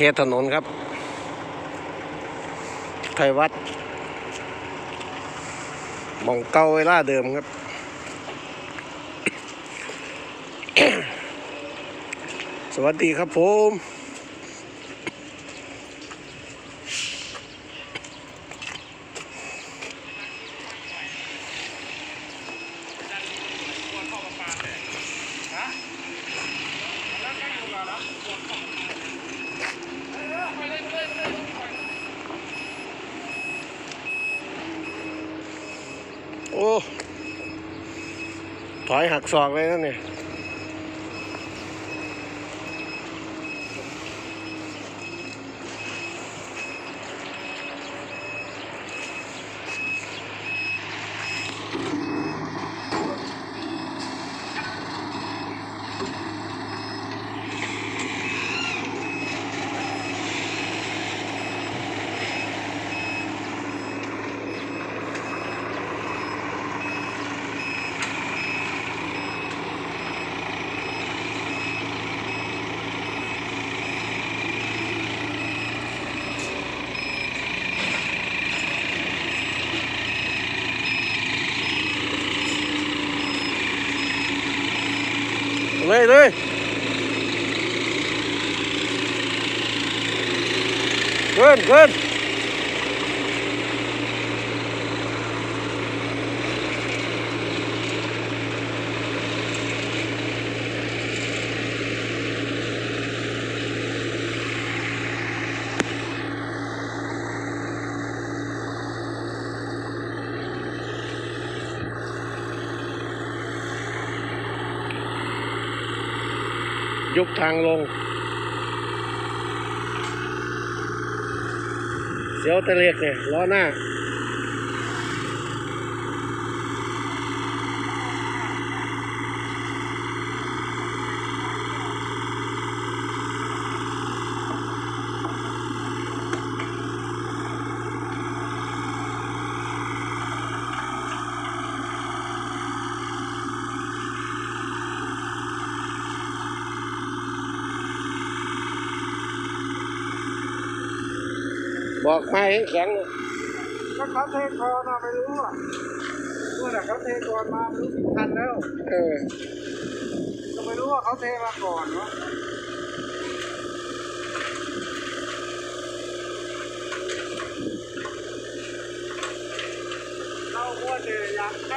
เทถนนครับ ไทยวัดมองเก่าเวลาเดิมครับ สวัสดีครับผม โอ้ ถอยหักศอกเลยนะเนี่ย เลยเล ยเกินเกินยุบทางลง เสียวตะเล็กเนี่ยล้อหน้า บอกไม่แข็งก็เขาเทคอนมาไม่รู้อะนู่นน่เขาเทก่อนมาไม่รู้กี่พันแล้วเออก็ไม่รู้ว่าเขาเทมาก่อนเนาะเราควรจะอยากแ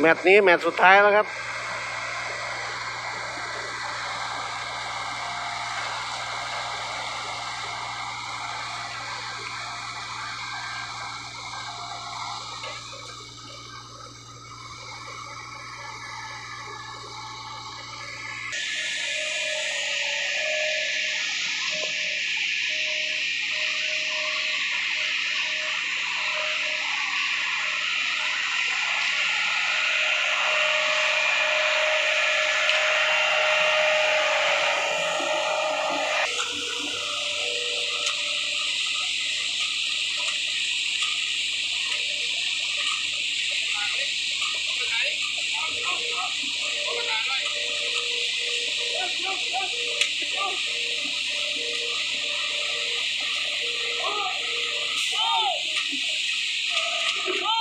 แมตช์นี้แมตช์สุดท้ายแล้วครับ Oh!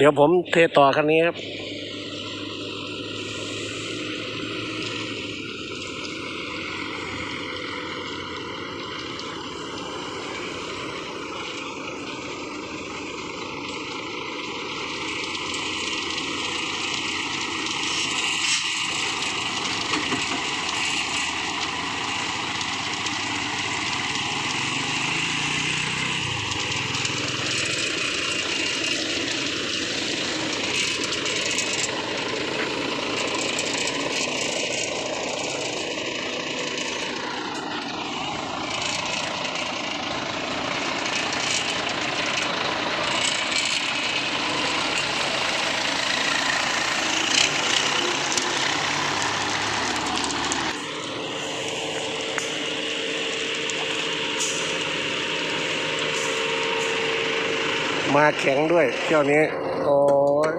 เดี๋ยวผมเทต่อคันนี้ครับ มาแข็งด้วยเที่ยวนี้ โอ้ย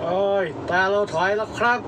โอ้ย ตาเราถอยแล้วครับ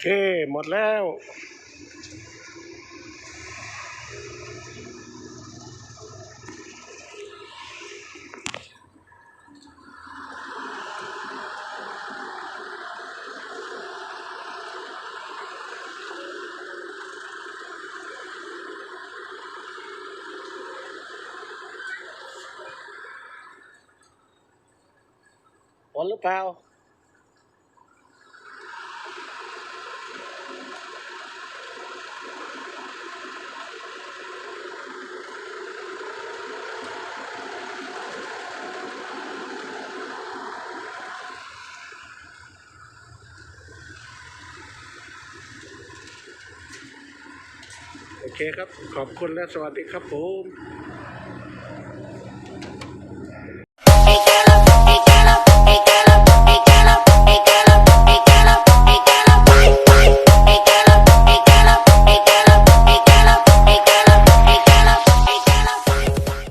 เค หมดแล้ว หมดหรือเปล่า เคครับ ขอบคุณและสวัสดีครับผม